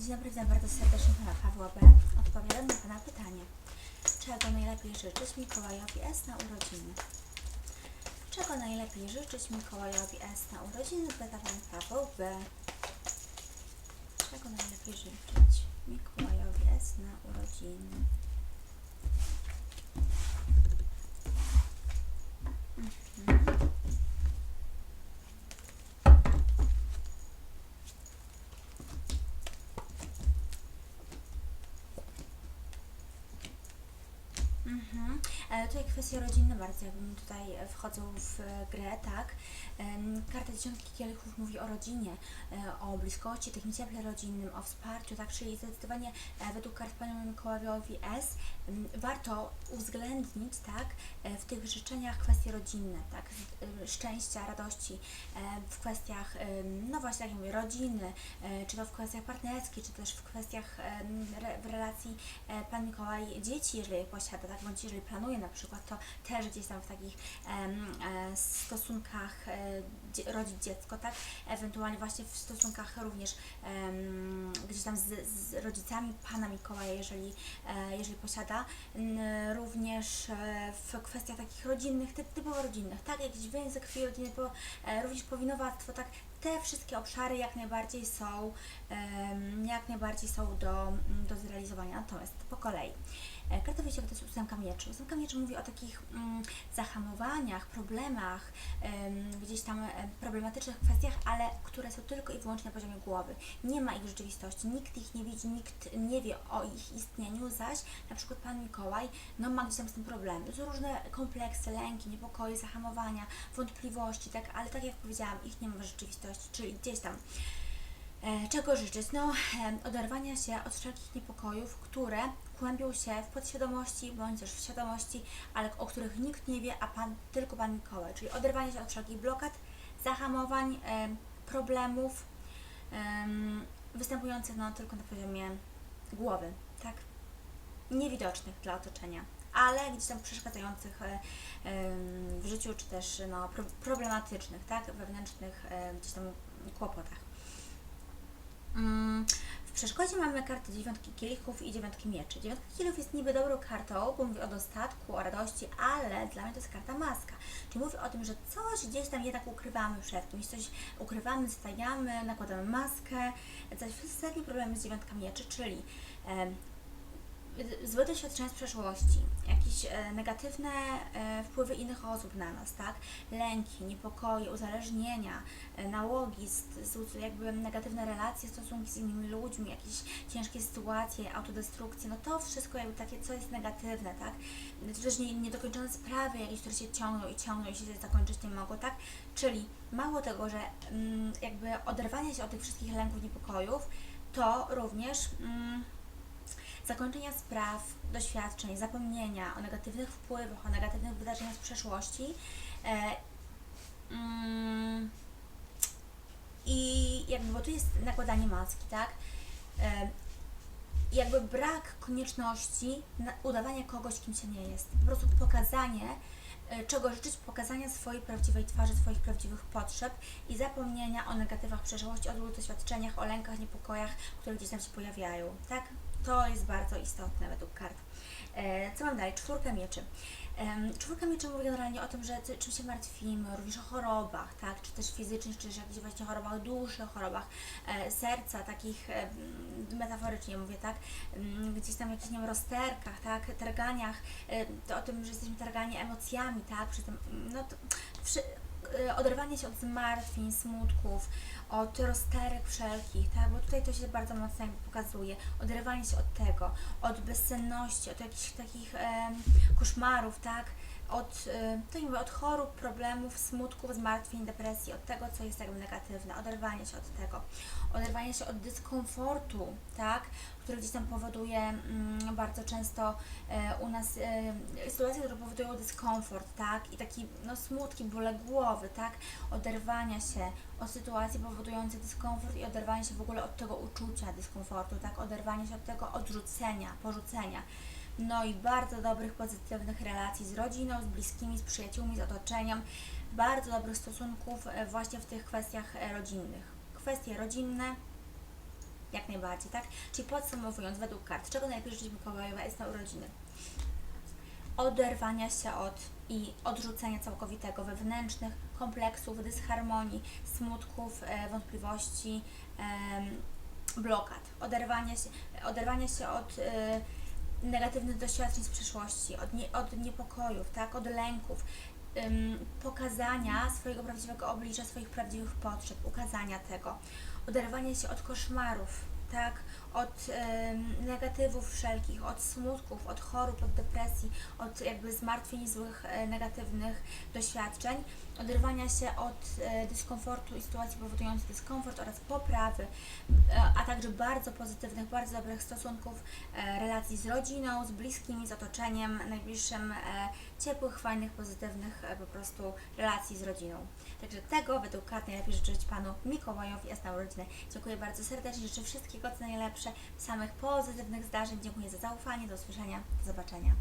Dzień dobry, witam bardzo serdecznie pana Pawła B. Odpowiadam na pana pytanie. Czego najlepiej życzyć Mikołajowi S na urodziny? Czego najlepiej życzyć Mikołajowi S na urodziny? Pyta pan Paweł B. Czego najlepiej życzyć Mikołajowi S na urodziny? Mhm. Mhm. E, Tutaj kwestie rodzinne bardzo tutaj wchodzą w e, grę, tak? Karta dziesiątki kielichów mówi o rodzinie, e, o bliskości, takim cieple rodzinnym, o wsparciu, tak? Czyli zdecydowanie według kart Panu Mikołajowi S warto uwzględnić, tak? W tych życzeniach kwestie rodzinne, tak? Szczęścia, radości, w kwestiach, no właśnie, jak mówię, rodziny, czy to w kwestiach partnerskich, czy też w kwestiach w relacji Pan Mikołaj dzieci, jeżeli je posiada, tak, bądź jeżeli planuje na przykład, to też gdzieś tam w takich em, e, stosunkach e, dzie, rodzić dziecko, tak, ewentualnie właśnie w stosunkach również em, gdzieś tam z, z rodzicami Pana Mikołaja, jeżeli, e, jeżeli posiada, N, również e, w kwestiach takich rodzinnych, ty, typowo rodzinnych, tak, jakiś węzeł krwi rodzinny, po, e, również powinowactwo, tak, te wszystkie obszary jak najbardziej są, jak najbardziej są do, do zrealizowania. Natomiast po kolei. E, Karta wyjściowa to jest ósemka mieczy. Ósemka mieczy mówi o takich mm, zahamowaniach, problemach, em, gdzieś tam e, problematycznych kwestiach, ale które są tylko i wyłącznie na poziomie głowy. Nie ma ich w rzeczywistości, nikt ich nie widzi, nikt nie wie o ich istnieniu, zaś na przykład Pan Mikołaj no, ma gdzieś tam z tym problemy. To są różne kompleksy, lęki, niepokoje, zahamowania, wątpliwości, tak, ale tak jak powiedziałam, ich nie ma w rzeczywistości, czyli gdzieś tam E, Czego życzyć? No, em, oderwania się od wszelkich niepokojów, które kłębią się w podświadomości bądź też w świadomości, ale o których nikt nie wie, a Pan, tylko Pan Mikołaj. Czyli oderwanie się od wszelkich blokad, zahamowań, em, problemów em, występujących no, tylko na poziomie głowy, tak? Niewidocznych dla otoczenia, ale gdzieś tam przeszkadzających e, w życiu, czy też no, pro, problematycznych, tak? Wewnętrznych e, gdzieś tam kłopotach. Mm, W przeszkodzie mamy kartę dziewiątki kielichów i dziewiątki mieczy. Dziewiątka kielichów jest niby dobrą kartą, bo mówi o dostatku, o radości, ale dla mnie to jest karta maska. Czyli mówi o tym, że coś gdzieś tam jednak ukrywamy przed kimś, coś ukrywamy, stajamy, nakładamy maskę. Zaś ostatni problem z dziewiątka mieczy, czyli złe doświadczenia z przeszłości, jakieś e, negatywne e, wpływy innych osób na nas, tak? Lęki, niepokoje, uzależnienia, e, nałogi, z, z, jakby negatywne relacje, stosunki z innymi ludźmi, jakieś ciężkie sytuacje, autodestrukcje, no to wszystko jakby takie, co jest negatywne, tak? Też nie, niedokończone sprawy jakieś, które się ciągną i ciągną i się zakończyć nie mogą, tak? Czyli mało tego, że mm, jakby oderwanie się od tych wszystkich lęków, niepokojów, to również... Mm, zakończenia spraw, doświadczeń, zapomnienia o negatywnych wpływach, o negatywnych wydarzeniach z przeszłości. E, mm, I jakby, bo tu jest nakładanie maski, tak? E, jakby brak konieczności udawania kogoś, kim się nie jest. Po prostu pokazanie, e, czego życzyć, pokazania swojej prawdziwej twarzy, swoich prawdziwych potrzeb i zapomnienia o negatywach przeszłości, o złych doświadczeniach, o lękach, niepokojach, które gdzieś tam się pojawiają, tak? To jest bardzo istotne według kart. E, co mam dalej? Czwórka mieczy. Czwórka mieczy mówi generalnie o tym, że czym się martwimy, również o chorobach, tak, czy też fizycznych, czy też jakichś właśnie chorobach duszy, chorobach e, serca, takich metaforycznie mówię, tak, gdzieś tam jakichś, nie wiem, rozterkach, tak, targaniach, e, to o tym, że jesteśmy targani emocjami, tak, przy tym, no to, przy, oderwanie się od zmartwień, smutków, od rozterek wszelkich, tak, bo tutaj to się bardzo mocno pokazuje, oderwanie się od tego, od bezsenności, od jakichś takich em, koszmarów, tak, od, e, to nie mówię, od chorób, problemów, smutków, zmartwień, depresji, od tego, co jest jakby negatywne, oderwanie się od tego, oderwanie się od dyskomfortu, tak, który gdzieś tam powoduje mm, bardzo często e, u nas e, sytuacje, które powodują dyskomfort, tak, i taki, no, smutki, bóle głowy, tak, oderwania się od sytuacji powodujących dyskomfort i oderwanie się w ogóle od tego uczucia dyskomfortu, tak, oderwanie się od tego odrzucenia, porzucenia. No i bardzo dobrych, pozytywnych relacji z rodziną, z bliskimi, z przyjaciółmi, z otoczeniem, bardzo dobrych stosunków e, właśnie w tych kwestiach e, rodzinnych. Kwestie rodzinne, jak najbardziej, tak? Czyli podsumowując, według kart, czego najlepiej życzyć Mikołajowa jest na urodziny? Oderwania się od i odrzucenia całkowitego wewnętrznych kompleksów, dysharmonii, smutków, e, wątpliwości, blokad. Oderwania się, oderwania się od negatywnych doświadczeń z przeszłości, od, nie, od niepokojów, tak, od lęków, ym, pokazania swojego prawdziwego oblicza, swoich prawdziwych potrzeb, ukazania tego, oderwania się od koszmarów, tak, od negatywów wszelkich, od smutków, od chorób, od depresji, od jakby zmartwień, złych, e, negatywnych doświadczeń, oderwania się od e, dyskomfortu i sytuacji powodujących dyskomfort oraz poprawy, e, a także bardzo pozytywnych, bardzo dobrych stosunków, relacji z rodziną, z bliskimi, z otoczeniem najbliższym, ciepłych, fajnych, pozytywnych po prostu relacji z rodziną. Także tego według kart najlepiej życzyć Panu Mikołajowi jest na urodziny. Dziękuję bardzo serdecznie, życzę wszystkiego co najlepsze, samych pozytywnych zdarzeń. Dziękuję za zaufanie, do usłyszenia, do zobaczenia.